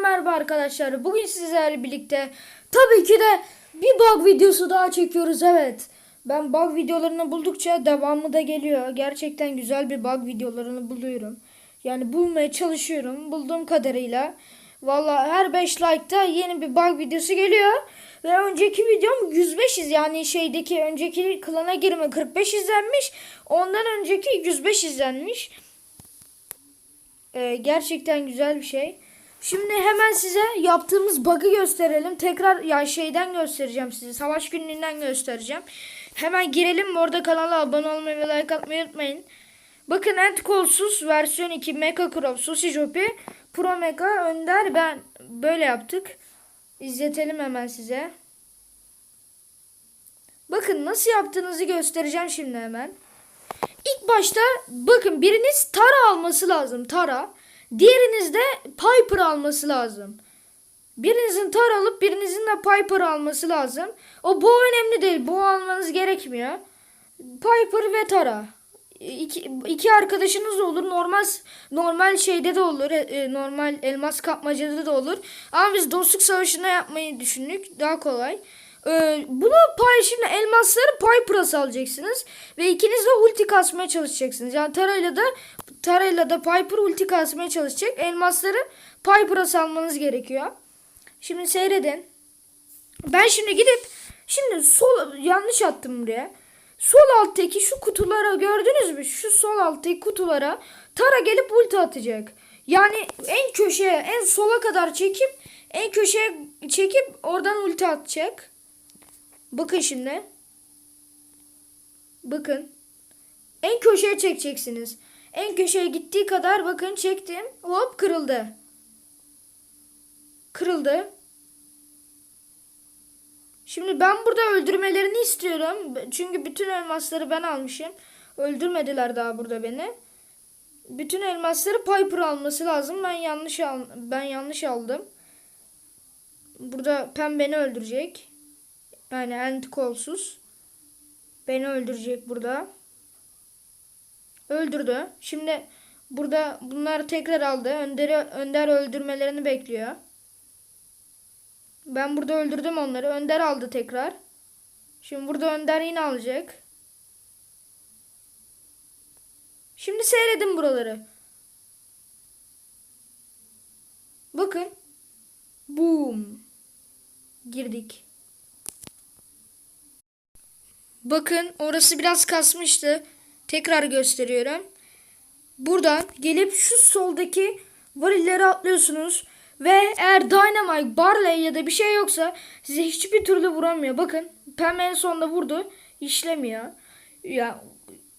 merhaba arkadaşlar. Bugün sizlerle birlikte tabii ki de bir bug videosu daha çekiyoruz. Evet. Ben bug videolarını buldukça devamı da geliyor. Gerçekten güzel bir bug videolarını buluyorum. Yani bulmaya çalışıyorum bulduğum kadarıyla. Valla her 5 like'ta yeni bir bug videosu geliyor. Ve önceki videom 105 iz yani şeydeki önceki klana girme 45 izlenmiş. Ondan önceki 105 izlenmiş. Ee, gerçekten güzel bir şey. Şimdi hemen size yaptığımız bug'ı gösterelim. Tekrar ya şeyden göstereceğim size. Savaş günlüğünden göstereceğim. Hemen girelim. Orada kanala abone olmayı ve like atmayı unutmayın. Bakın End kolsuz versiyon 2 Mecha Crop Sosijopi Pro Mecha Önder ben böyle yaptık. İzletelim hemen size. Bakın nasıl yaptığınızı göstereceğim şimdi hemen. İlk başta bakın biriniz Tara alması lazım. Tara. Diğeriniz de Piper alması lazım. Birinizin Tara alıp birinizin de Piper alması lazım. O bu önemli değil. Bu almanız gerekmiyor. Piper ve Tara. İki, iki arkadaşınız da olur. Normal normal şeyde de olur. e, Normal elmas kapmacada da olur. Ama biz dostluk savaşında yapmayı düşündük. Daha kolay. Ee, bunu pay şimdi elmasları Piper'a salacaksınız ve ikiniz de ulti kasmaya çalışacaksınız. Yani Tara'yla da Tara'yla da Piper ulti kasmaya çalışacak. Elmasları Piper'a salmanız gerekiyor. Şimdi seyredin. Ben şimdi gidip şimdi sol yanlış attım buraya. Sol alttaki şu kutulara gördünüz mü? Şu sol alttaki kutulara Tara gelip ulti atacak. Yani en köşeye, en sola kadar çekip en köşeye çekip oradan ulti atacak. Bakın şimdi. Bakın. En köşeye çekeceksiniz. En köşeye gittiği kadar bakın çektim. Hop kırıldı. Kırıldı. Şimdi ben burada öldürmelerini istiyorum. Çünkü bütün elmasları ben almışım. Öldürmediler daha burada beni. Bütün elmasları Piper alması lazım. Ben yanlış al ben yanlış aldım. Burada Pem beni öldürecek. Yani end kolsuz. Beni öldürecek burada. Öldürdü. Şimdi burada bunlar tekrar aldı. Önder'i Önder öldürmelerini bekliyor. Ben burada öldürdüm onları. Önder aldı tekrar. Şimdi burada Önder yine alacak. Şimdi seyredin buraları. Bakın. Boom. Girdik. Bakın orası biraz kasmıştı. Tekrar gösteriyorum. Buradan gelip şu soldaki varilleri atlıyorsunuz. Ve eğer Dynamite, Barley ya da bir şey yoksa size hiçbir türlü vuramıyor. Bakın Pem en sonunda vurdu. işlemiyor. Ya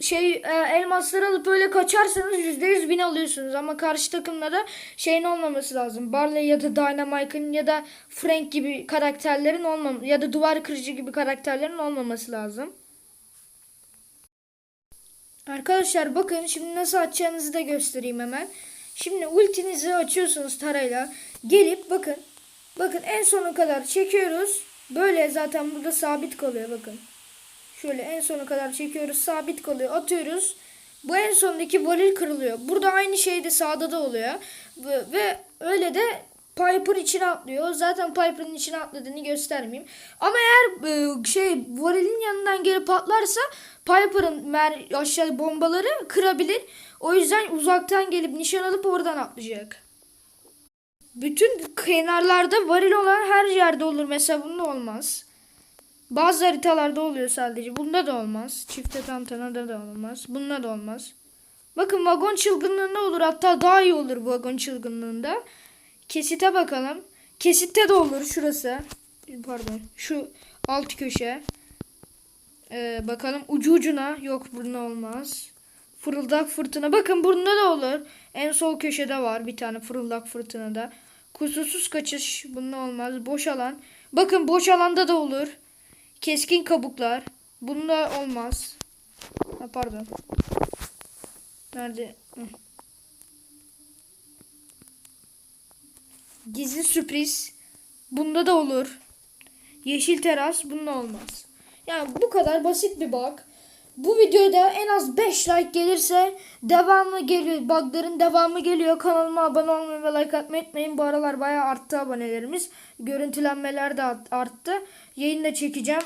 şey e, elmasları alıp böyle kaçarsanız %100 win alıyorsunuz. Ama karşı takımda da şeyin olmaması lazım. Barley ya da Dynamite'ın ya da Frank gibi karakterlerin olmam ya da duvar kırıcı gibi karakterlerin olmaması lazım. Arkadaşlar bakın şimdi nasıl açacağınızı da göstereyim hemen. Şimdi ultinizi açıyorsunuz tarayla. Gelip bakın. Bakın en sona kadar çekiyoruz. Böyle zaten burada sabit kalıyor bakın. Şöyle en sona kadar çekiyoruz. Sabit kalıyor. Atıyoruz. Bu en sondaki varil kırılıyor. Burada aynı şey de sağda da oluyor. Ve, öyle de Piper içine atlıyor. Zaten Piper'ın içine atladığını göstermeyeyim. Ama eğer e, şey varilin yanından gelip patlarsa Piper'ın mer aşağı bombaları kırabilir. O yüzden uzaktan gelip nişan alıp oradan atlayacak. Bütün kenarlarda varil olan her yerde olur. Mesela bunda olmaz. Bazı haritalarda oluyor sadece. Bunda da olmaz. Çifte tantanada da olmaz. Bunda da olmaz. Bakın vagon çılgınlığında olur. Hatta daha iyi olur bu vagon çılgınlığında. Kesite bakalım. Kesitte de olur şurası. Pardon. Şu alt köşe. Ee, bakalım ucu ucuna. Yok bunda olmaz. Fırıldak fırtına. Bakın bunda da olur. En sol köşede var bir tane fırıldak fırtınada. Kusursuz kaçış. Bunda olmaz. Boş alan. Bakın boş alanda da olur. Keskin kabuklar. Bunda olmaz. Ha, pardon. Nerede? Gizli sürpriz. Bunda da olur. Yeşil teras bunda olmaz. Yani bu kadar basit bir bug. Bu videoda en az 5 like gelirse devamı geliyor. Bugların devamı geliyor. Kanalıma abone olmayı ve like atmayı unutmayın. Bu aralar bayağı arttı abonelerimiz. Görüntülenmeler de art- arttı. Yayın da çekeceğim.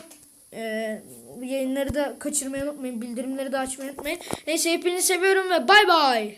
Ee, yayınları da kaçırmayı unutmayın. Bildirimleri de açmayı unutmayın. Neyse hepinizi seviyorum ve bay bay.